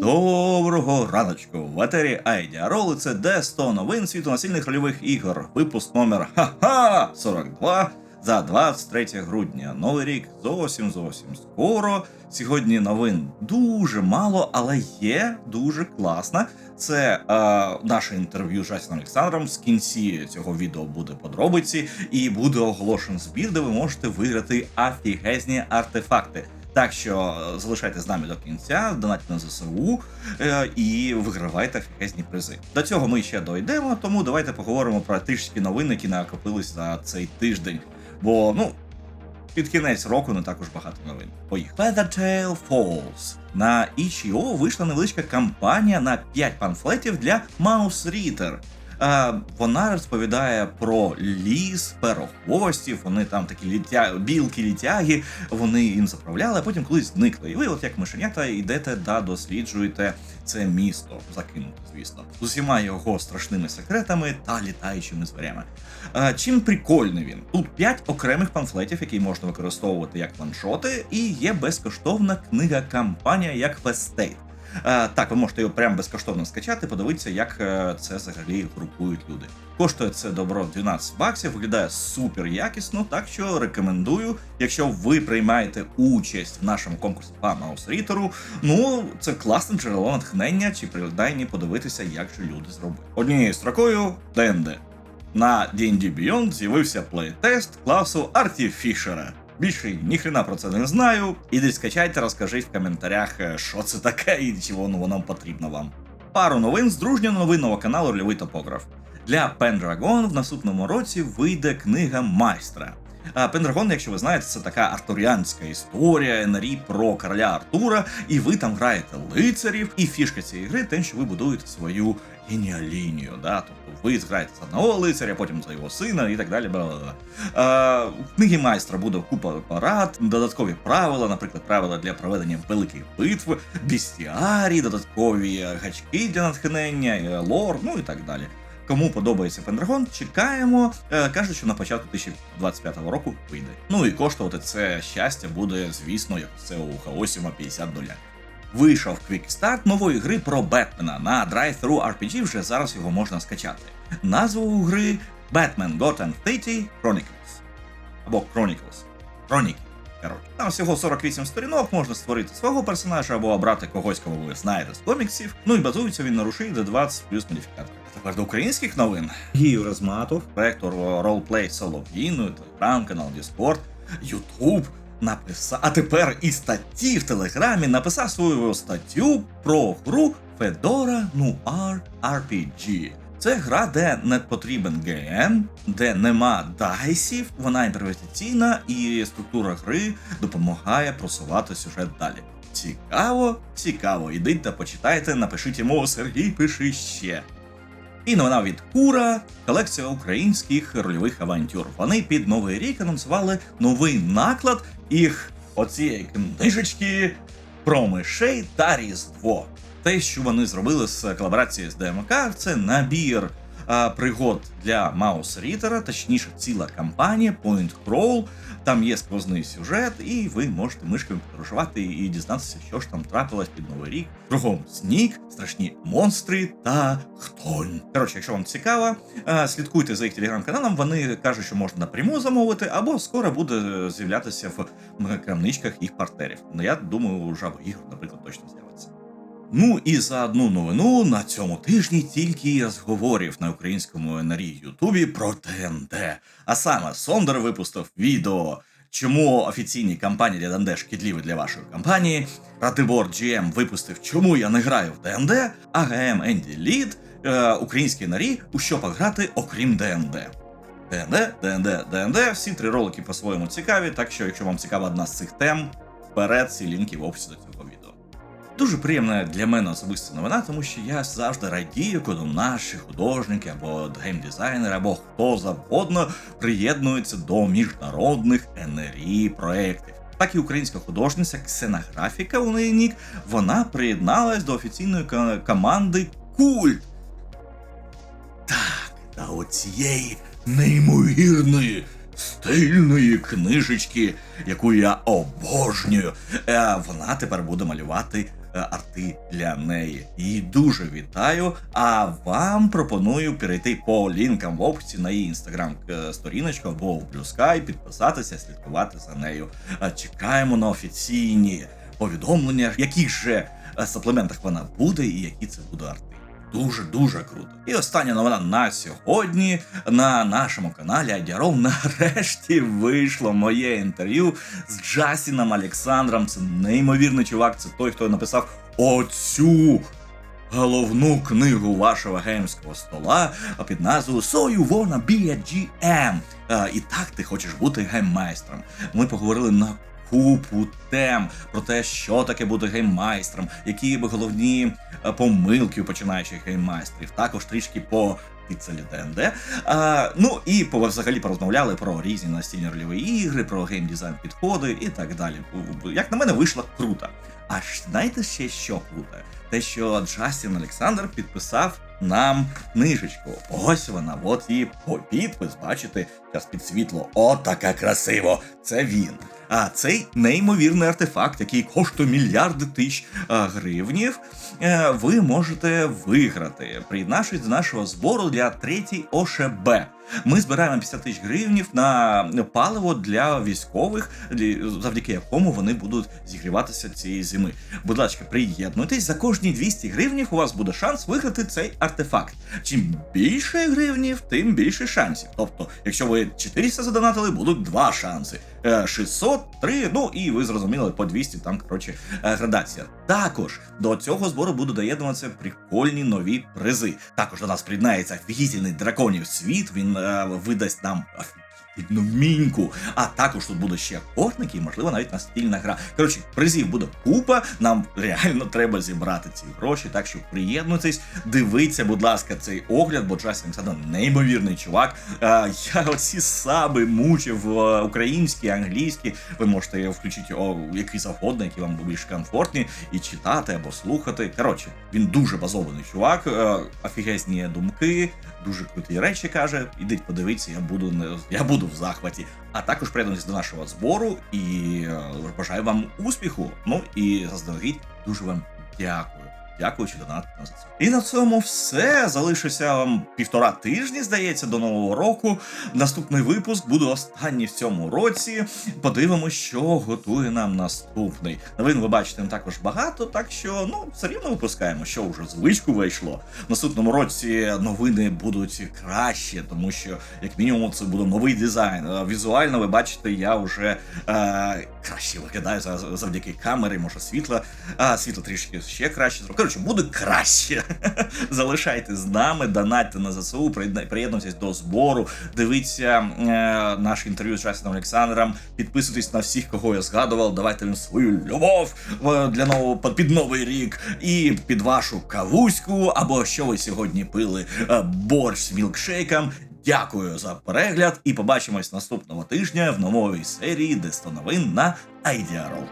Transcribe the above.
Доброго раночку. В етері Айдіарол це де 100 новин світу насильних рольових ігор. Випуск номер ха-ха 42 за 23 грудня. Новий рік зовсім зовсім скоро. Сьогодні новин дуже мало, але є дуже класна. Це е, наше інтерв'ю з Жасіном Олександром. З кінці цього відео буде подробиці, і буде оголошений збір, де ви можете виграти афігезні артефакти. Так що е, залишайтесь з нами до кінця, донатьте на ЗСУ е, і вигравайте офігезні призи. До цього ми ще дойдемо, тому давайте поговоримо про трішки новин, які накопились за цей тиждень. Бо ну. Під кінець року не також багато новин. Поїхали. Feathertail Falls. На itch.io вийшла невеличка кампанія на 5 памфлетів для Mouse Reader. Е, вона розповідає про ліс, перохвостів, вони там такі літя... білки літяги, вони їм заправляли, а потім колись зникли. І ви, от як мишенята, йдете да досліджуєте це місто, закинуте, звісно, з усіма його страшними секретами та літаючими зверями. Е, Чим прикольний він? Тут 5 окремих памфлетів, які можна використовувати як ваншоти, і є безкоштовна книга кампанія як Фестейт. Е, Так, ви можете його прямо безкоштовно скачати, подивитися, як е, це взагалі групують люди. Коштує це добро 12 баксів, виглядає супер якісно, так що рекомендую, якщо ви приймаєте участь в нашому конкурсі по Маусрітеру, ну це класне джерело натхнення чи принаймні подивитися, як же люди зробили. Однією строкою ДНД. На D&D Beyond з'явився плейтест класу Артіфішера. Більше ніхрена про це не знаю. Ідіть скачайте, розкажіть в коментарях, е, що це таке і чи воно воно потрібно вам. Пару новин з дружнього новинного каналу Рольовий топограф. Для Pendragon в наступному році вийде книга майстра. А Пендрагон, якщо ви знаєте, це така артуріанська історія, НРІ про короля Артура, і ви там граєте лицарів. І фішка цієї гри те, що ви будуєте свою геніалінію. Да? Тобто ви зграєте за одного лицаря, потім за його сина і так далі. А, в книгі майстра буде купа парад, додаткові правила, наприклад, правила для проведення великих битв, бістіарі, додаткові гачки для натхнення, е, лор, ну і так далі. Кому подобається Пендрагон, чекаємо. Е, кажуть, що на початку 2025 року вийде. Ну і коштувати це щастя буде, звісно, як це у Хаосіма 50 долярів. Вийшов квікстарт нової гри про Бетмена на Drive-Thru RPG, вже зараз його можна скачати. Назва у гри Batman Gotham City Chronicles. Або Chronicles. Хроніки. Там всього 48 сторінок, можна створити свого персонажа або обрати когось, кого ви знаєте з коміксів. Ну і базується він на руші D20 плюс модифікатор. Тепер до українських новин. Гію Розматов, проектор Roleplay Солов'їну, телеграм-канал Discord, YouTube написав, а тепер і статті в Телеграмі написав свою статтю про гру Fedora Noir RPG. Це гра, де не потрібен ГМ, де нема дайсів, вона інтерпретаційна і структура гри допомагає просувати сюжет далі. Цікаво, цікаво. Ідіть та почитайте, напишіть йому Сергій, пиши ще. І новина від Кура, колекція українських рольових авантюр. Вони під новий рік анонсували новий наклад їх оцієї книжечки про мишей та Різдво. Те, що вони зробили з колаборації з ДМК, це набір пригод для Маус Рітера, точніше, ціла кампанія Point Crawl. Там є сквозний сюжет, і ви можете мишками подорожувати і дізнатися, що ж там трапилось під новий рік. Кругом сніг, страшні монстри та хтонь. Коротше, якщо вам цікаво, слідкуйте за їх телеграм-каналом. Вони кажуть, що можна напряму замовити, або скоро буде з'являтися в крамничках їх партнерів. Ну я думаю, жабо ігор, наприклад, точно з'явиться. Ну і за одну новину на цьому тижні тільки розговорів на українському НРІ Ютубі про ДНД. А саме Сондер випустив відео, чому офіційні кампанії для ДНД шкідливі для вашої компанії. Ратибор GM випустив, чому я не граю в ДНД, а ГМ Енді Лід, е, український нарі, у що пограти, окрім ДНД. ДНД, ДНД, ДНД. Всі три ролики по-своєму цікаві, так що, якщо вам цікава одна з цих тем, вперед, всі лінки в описі до цього. Дуже приємна для мене особиста новина, тому що я завжди радію, коли наші художники або геймдизайнери, або хто завгодно приєднуються до міжнародних НРІ проєктів. Так і українська художниця ксенографіка у неї нік, вона приєдналась до офіційної команди Культ. Так, та оцієї неймовірної стильної книжечки, яку я обожнюю. Е, Вона тепер буде малювати арти для неї. Її дуже вітаю. А вам пропоную перейти по лінкам в описі на її інстаграм е, або в Блюскай, підписатися, слідкувати за нею. Е, Чекаємо на офіційні повідомлення, яких же е, саплементах вона буде і які це буде арти. Дуже дуже круто. І остання новина на сьогодні на нашому каналі Адяров нарешті вийшло моє інтерв'ю з Джасіном Олександром. Це неймовірний чувак. Це той, хто написав оцю головну книгу вашого геймського стола під назвою So You Wanna Be a GM. Е, І так ти хочеш бути гейммайстром. Ми поговорили на купу тем про те, що таке бути гейммайстром, які головні е, помилки у починаючих гейммайстрів. Також трішки по піцелі ДНД. Ну і взагалі порозмовляли про різні настільні рольові ігри, про геймдизайн підходи і так далі. Як на мене, вийшло круто. А знаєте ще що круто? Те, що Джастін Олександр підписав нам книжечку. Ось вона, от її підпис, бачите, зараз під світло. О, така красиво! Це він. А цей неймовірний артефакт, який коштує мільярди тисяч а, гривнів, е, ви можете виграти, приєднавшись до нашого збору для третій ОШБ. Ми збираємо 50 тисяч гривнів на паливо для військових, завдяки якому вони будуть зігріватися цієї зими. Будь ласка, приєднуйтесь. За кожні 200 гривнів у вас буде шанс виграти цей артефакт. Чим більше гривнів, тим більше шансів. Тобто, якщо ви 400 задонатили, будуть два шанси. Е, 600, 3, ну і ви зрозуміли, по 200 там, коротше, е, градація. Також до цього збору будуть доєднуватися прикольні нові призи. Також до нас приєднається офігітельний драконів світ. Він е, видасть нам офігітельну міньку. А також тут буде ще кортники і, можливо, навіть настільна гра. Коротше, призів буде купа. Нам реально треба зібрати ці гроші. Так що приєднуйтесь, дивіться, будь ласка, цей огляд, бо Джастін Садан неймовірний чувак. Е, я оці саби мучив е, українські, англійські. Ви можете включити о, який завгодно, які вам більш комфортні, і читати або слухати. Коротше, він дуже базований чувак, е, офігезні думки, дуже круті речі каже. Ідіть, подивіться, я буду я буду в захваті. А також приєднуйтесь до нашого збору і е, бажаю вам успіху. Ну і заздалегідь дуже вам дякую. Дякую, що донатите на це. І на цьому все. Залишиться вам півтора тижні, здається, до нового року. Наступний випуск буде останній в цьому році. Подивимося, що готує нам наступний. Новин ви бачите також багато, так що ну все рівно випускаємо, що вже звичку вийшло. В наступному році новини будуть краще, тому що як мінімум це буде новий дизайн. Візуально ви бачите, я вже е, краще виглядаю за- завдяки камері, може світла. А світло трішки ще краще зробити. Коротше, буде краще. Залишайтесь з нами, донатьте на ЗСУ, приєднуйтесь до збору, дивіться е, наше інтерв'ю з Джастіном Олександром, підписуйтесь на всіх, кого я згадував. Давайте їм свою любов е, для нового під новий рік і під вашу кавуську, або що ви сьогодні пили е, борщ з мілкшейком. Дякую за перегляд і побачимось наступного тижня в новій серії Дестоновин на Айдіарол.